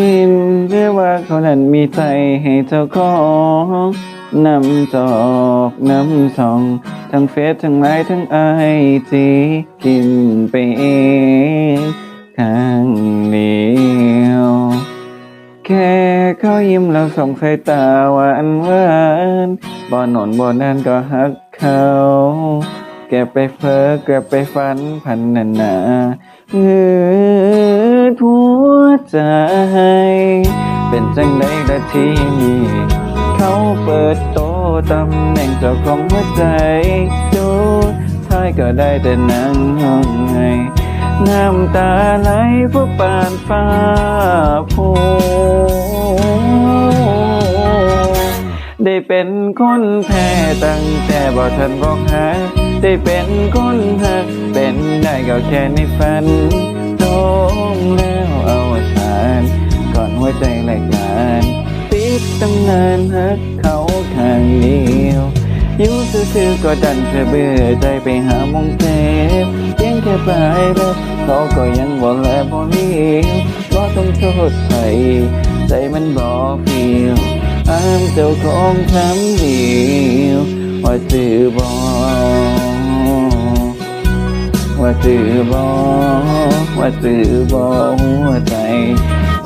ยินหรือว่าเขานั้นมีใจให้เจ้าของนำจอกนำสอง ทั้งเฟซทั้งไลน์ทั้งไอจีกินไปเองข้างเดียวแค่เขายิ้มแล้วส่งสายตาหวานหวานบ่นอนบ่นั่นก็ฮักเขา แกไปเพ้อแกไปฝันพันนานาเงือหัวใจ เป็นจังไดละทีนี้เขาเปิดโตตำแหน่งเจ้าของหัวใจดูท้ายก็ได้แต่นั่งห้องไห้น้ำตาไหลพวกปานฟ้าพูได้เป็นคนแพ้ตั้งแต่บ่ทันบอกหา ได้เป็นคนหักเป็นได้ก็แค่ในฝันตงแล้วเอาทานก่อนหัวใจแหลกลานปิดตำนานหักเขาข้างเดียวอยู่ซื่อๆก็ดันเธอเบื่อใจไปหามองเทพเพียงแค่ปลายเล็บเขาก็ยังบ่และบ่เลี้ยวก็ต้องโทษใครใจมันบ่เพียวอ้ามเจ้าของคำเดียวว่าจือบ่ ว่าตือบ่ว่าตือบ่หัวใจ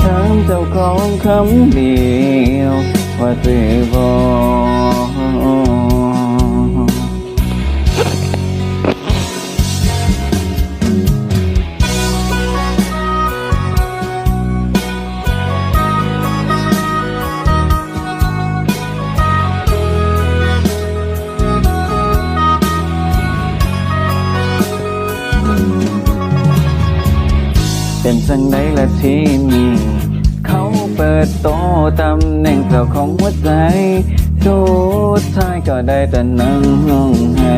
ถามเจ้าของคำเดียว ว่าตือบอ เป็นสังไดละที่นี้เขาเปิดโตตำแหน่งเจ้าของหัวใจสุดท้ายก็ได้แต่นั่งห้องไห้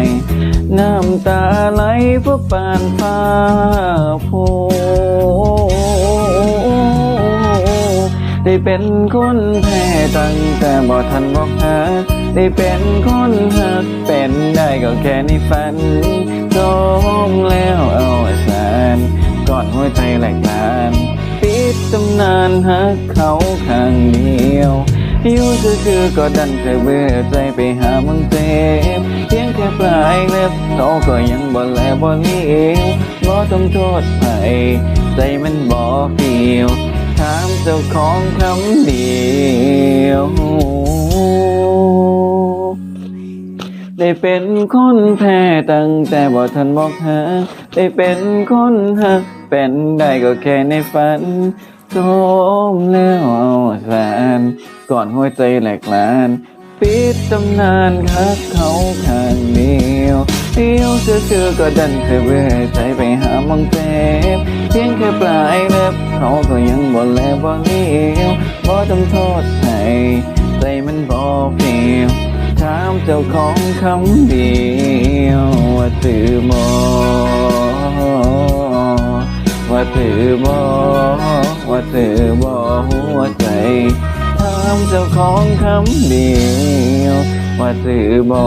น้ำตาไหลพวกปานฟ้าโพได้เป็นคนแพ้ตั้งแต่บ่ทันบอกหาได้เป็นคนหักเป็นได้ก็แค่ในฝันจงแล้วเอาสาร ก่อนหัวใจแหลกลานปิดตำนานหักเขาข้างเดียวอยู่ซื่อๆก็ดันเธอเบื่อใจไปหามึงเจ็บเพียงแค่ปลายเล็บเขาก็ยังบ่แลบ่เลี้ยวบ่ต้องโทษใครใจมันบ่เปี่ยวถามเจ้าของคำเดียว ได้เป็นคนแพ้ตั้งแต่บ่ทันบอกหา ได้เป็นคนหักเป็นได้ก็แค่ในฝันจมแล้วเอาสารก่อนหัวใจแหลกลานปิดตำนานคักเขาข้างเดียวเดียวเชื่อๆก็ดันเธอเบื่อใจไปหามังเจ็บเพียงแค่ปลายเล็บเขาก็ยังบ่แลบ่เลี้ยวบ่ต้องโทษให้ใจมันบ่เปลี่ยว ถามเจ้าของคำเดียวว่าตือมอว่าตือมอว่าตือมอหัวใจถามเจ้าของคำเดียวว่าตือมอ